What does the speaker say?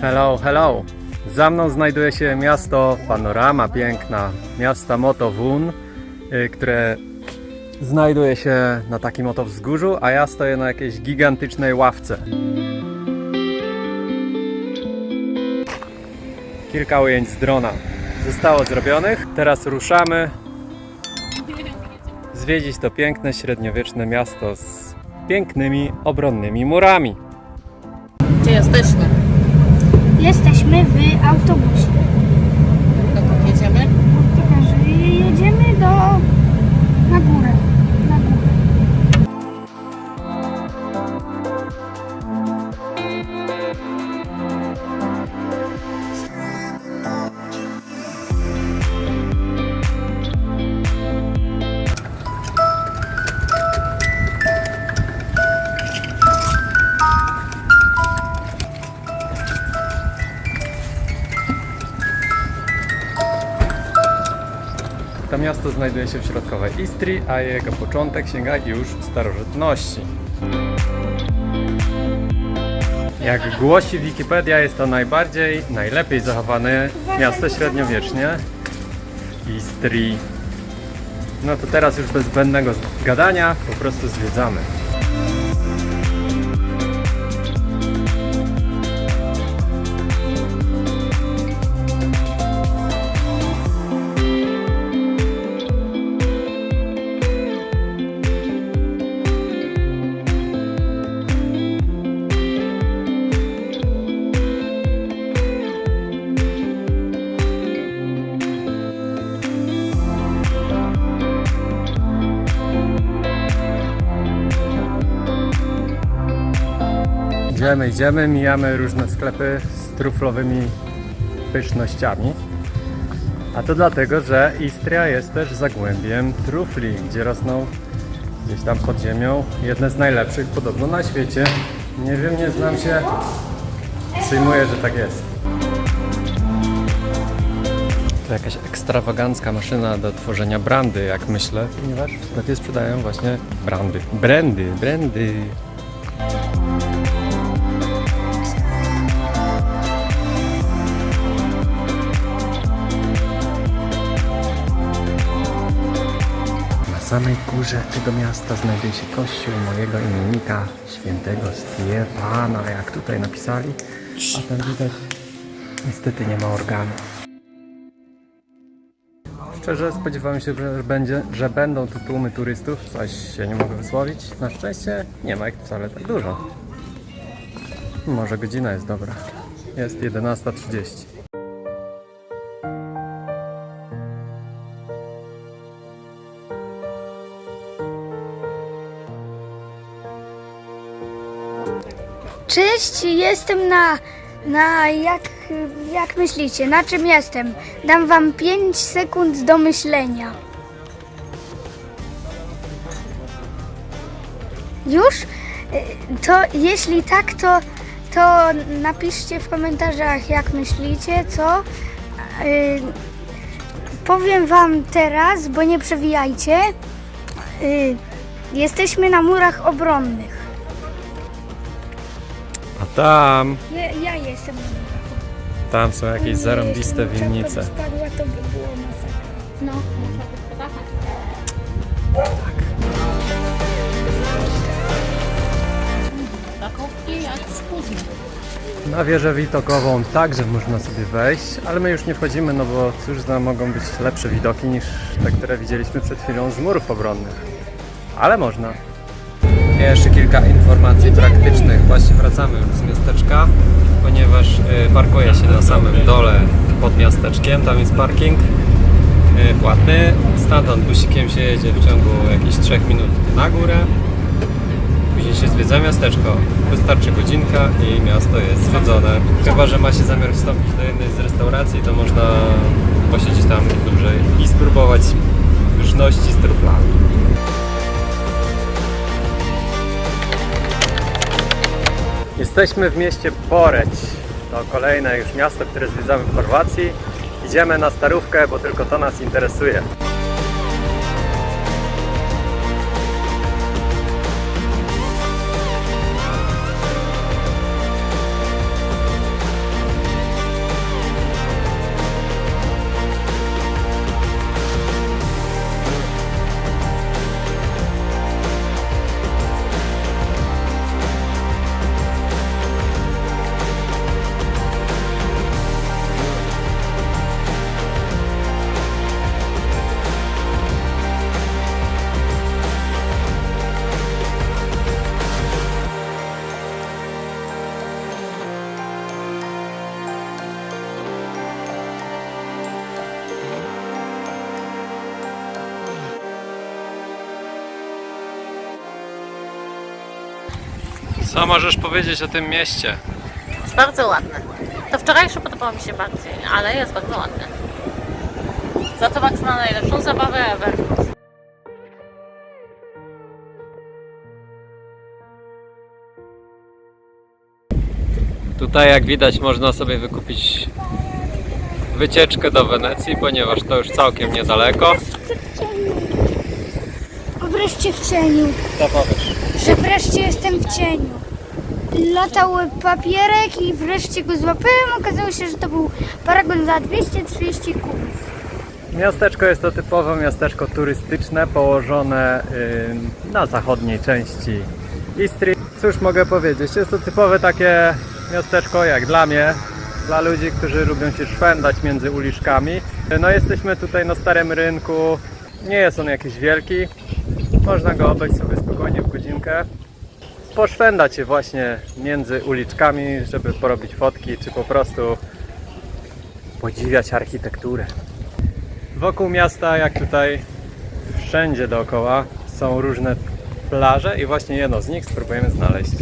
Hello, hello. Za mną znajduje się miasto, panorama piękna, miasta Motowun, y, które znajduje się na takim oto wzgórzu, a ja stoję na jakiejś gigantycznej ławce. Kilka ujęć z drona zostało zrobionych. Teraz ruszamy zwiedzić to piękne średniowieczne miasto z pięknymi obronnymi murami. Gdzie jesteśmy? Jesteśmy w autobusie. Dokąd jedziemy? Tylko, że jedziemy do... Na górę. To miasto znajduje się w środkowej Istrii, a jego początek sięga już starożytności. Jak głosi Wikipedia, jest to najbardziej, najlepiej zachowane miasto średniowiecznie w Istrii. No to teraz już bez zbędnego gadania, po prostu zwiedzamy. Idziemy, idziemy, mijamy różne sklepy z truflowymi pysznościami. A to dlatego, że Istria jest też zagłębiem trufli, gdzie rosną gdzieś tam pod ziemią jedne z najlepszych podobno na świecie. Nie wiem, nie znam się. Przyjmuję, że tak jest. To jakaś ekstrawagancka maszyna do tworzenia brandy, jak myślę, ponieważ w sklepie sprzedają właśnie brandy. Brandy, brandy. Samej górze tego miasta znajduje się kościół mojego imiennika, świętego Stefana, jak tutaj napisali. A tam widać, niestety nie ma organu. Szczerze spodziewałem się, że, będzie, że będą tu tłumy turystów, coś się nie mogę wysłowić. Na szczęście nie ma ich wcale tak dużo. Może godzina jest dobra. Jest 11.30. Cześć, jestem na... na jak, jak myślicie, na czym jestem? Dam wam 5 sekund do myślenia. Już? To jeśli tak, to, to napiszcie w komentarzach, jak myślicie, co? Y, Powiem wam teraz, bo nie przewijajcie. Y, Jesteśmy na murach obronnych. Tam, Ja, ja jestem na tam są jakieś zarąbiste Jeśli czapka winnice. by spadła, to by było masakra. No. Jak Kuzmy. Na wieżę widokową także można sobie wejść, ale my już nie wchodzimy, no bo cóż za mogą być lepsze widoki niż te, które widzieliśmy przed chwilą z murów obronnych. Ale można. Jeszcze kilka informacji praktycznych. Właśnie wracamy już z miasteczka, ponieważ y, parkuje się na samym dole pod miasteczkiem. Tam jest parking y, płatny. Stamtąd busikiem się jedzie w ciągu jakichś 3 minut na górę. Później się zwiedza miasteczko. Wystarczy godzinka i miasto jest zwiedzone. Chyba, że ma się zamiar wstąpić do jednej z restauracji, to można posiedzieć tam dłużej i spróbować pyszności z truflami. Jesteśmy w mieście Poreć. To kolejne już miasto, które zwiedzamy w Chorwacji. Idziemy na starówkę, bo tylko to nas interesuje. Co możesz powiedzieć o tym mieście? Jest bardzo ładne. To wczorajsze podobało mi się bardziej, ale jest bardzo ładne. Za to Max ma najlepszą zabawę ever. Tutaj jak widać można sobie wykupić wycieczkę do Wenecji, ponieważ to już całkiem niedaleko. Wreszcie w cieniu. Co powiesz? Że wreszcie jestem w cieniu. Latał papierek i wreszcie go złapałem. Okazało się, że to był paragon za 230 kubów. Miasteczko jest to typowo miasteczko turystyczne położone na zachodniej części Istrii. Cóż mogę powiedzieć, jest to typowe takie miasteczko jak dla mnie, dla ludzi, którzy lubią się szwendać między uliczkami. No jesteśmy tutaj na starym rynku, nie jest on jakiś wielki, można go obejść sobie spokojnie w godzinkę. Poszwendać się właśnie między uliczkami, żeby porobić fotki, czy po prostu podziwiać architekturę. Wokół miasta, jak tutaj wszędzie dookoła, są różne plaże i właśnie jedno z nich spróbujemy znaleźć.